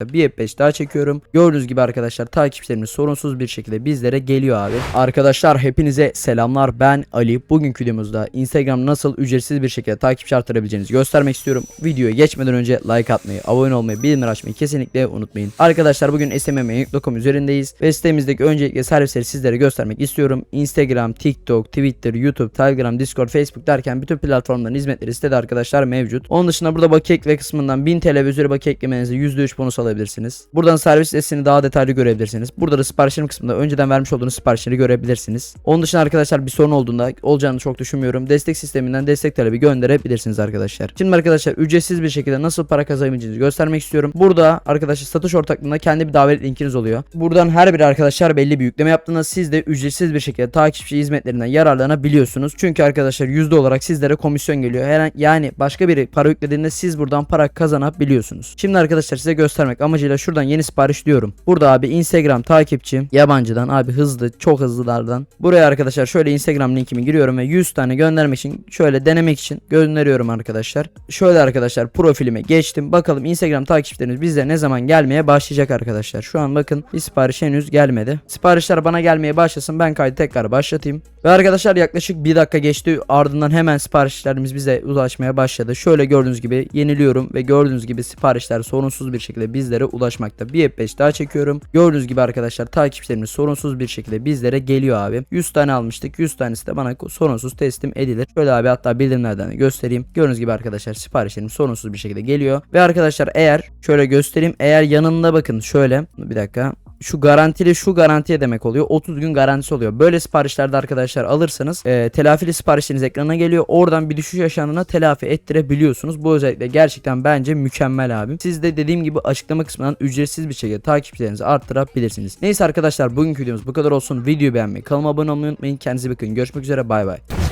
bir F5 daha çekiyorum. Gördüğünüz gibi arkadaşlar takipçilerimiz sorunsuz bir şekilde bizlere geliyor abi. Arkadaşlar hepinize selamlar. Ben Ali. Bugünkü videomuzda Instagram nasıl ücretsiz bir şekilde takipçi arttırabileceğinizi göstermek istiyorum. Videoya geçmeden önce like atmayı, abone olmayı, bildirimleri açmayı kesinlikle unutmayın. Arkadaşlar bugün smm.com üzerindeyiz ve sitemizdeki öncelikle servisleri sizlere göstermek istiyorum. Instagram, TikTok, Twitter, YouTube, Telegram, Discord, Facebook derken bütün platformların hizmetleri sitede arkadaşlar mevcut. Onun dışında burada bakiye ekle kısmından 1000 TL ve üzeri bakiye eklemenize %3 bonus alabilirsiniz. Buradan servis listesini daha detaylı görebilirsiniz. Burada da siparişlerim kısmında önceden vermiş olduğunuz siparişleri görebilirsiniz. Onun dışında arkadaşlar bir sorun olduğunda olacağını çok düşünmüyorum. Destek sisteminden destek talebi gönderebilirsiniz arkadaşlar. Şimdi arkadaşlar ücretsiz bir şekilde nasıl para kazanabileceğinizi göstermek istiyorum. Burada arkadaşlar satış ortaklığında kendi bir davet linkiniz oluyor. Buradan her bir arkadaşlar belli bir yükleme yaptığında siz de ücretsiz bir şekilde takipçi hizmetlerinden yararlanabiliyorsunuz. Çünkü arkadaşlar yüzde olarak sizlere komisyon geliyor. Yani başka biri para yüklediğinde siz buradan para kazanabiliyorsunuz. Şimdi arkadaşlar size göstermek amacıyla şuradan yeni sipariş diyorum. Burada abi Instagram takipçim yabancıdan abi hızlı çok hızlılardan. Buraya arkadaşlar şöyle Instagram linkimi giriyorum ve 100 tane göndermek için şöyle denemek için gönderiyorum arkadaşlar. Şöyle arkadaşlar profilime geçtim. Bakalım Instagram takipçileriniz bize ne zaman gelmeye başlayacak arkadaşlar. Şu an bakın bir sipariş henüz gelmedi. Siparişler bana gelmeye başlasın ben kaydı tekrar başlatayım. Ve arkadaşlar yaklaşık bir dakika geçti. Ardından hemen siparişlerimiz bize ulaşmaya başladı. Şöyle gördüğünüz gibi yeniliyorum ve gördüğünüz gibi siparişler sorunsuz bir şekilde bizlere ulaşmakta. Bir F5 daha çekiyorum. Gördüğünüz gibi arkadaşlar takipçilerimiz sorunsuz bir şekilde bizlere geliyor abi. 100 tane almıştık. 100 tanesi de bana sorunsuz teslim edilir. Şöyle abi hatta bildirimlerden de göstereyim. Gördüğünüz gibi arkadaşlar siparişlerim sorunsuz bir şekilde geliyor. Ve arkadaşlar eğer şöyle göstereyim. Eğer yanında bakın şöyle bir dakika şu garantili şu garantiye demek oluyor. 30 gün garantisi oluyor. Böyle siparişlerde arkadaşlar alırsanız e, telafili siparişiniz ekrana geliyor. Oradan bir düşüş yaşandığında telafi ettirebiliyorsunuz. Bu özellikle gerçekten bence mükemmel abi. Siz de dediğim gibi açıklama kısmından ücretsiz bir şekilde takipçilerinizi arttırabilirsiniz. Neyse arkadaşlar bugünkü videomuz bu kadar olsun. Videoyu beğenmeyi, kanalıma abone olmayı unutmayın. Kendinize bakın. Görüşmek üzere. Bay bay.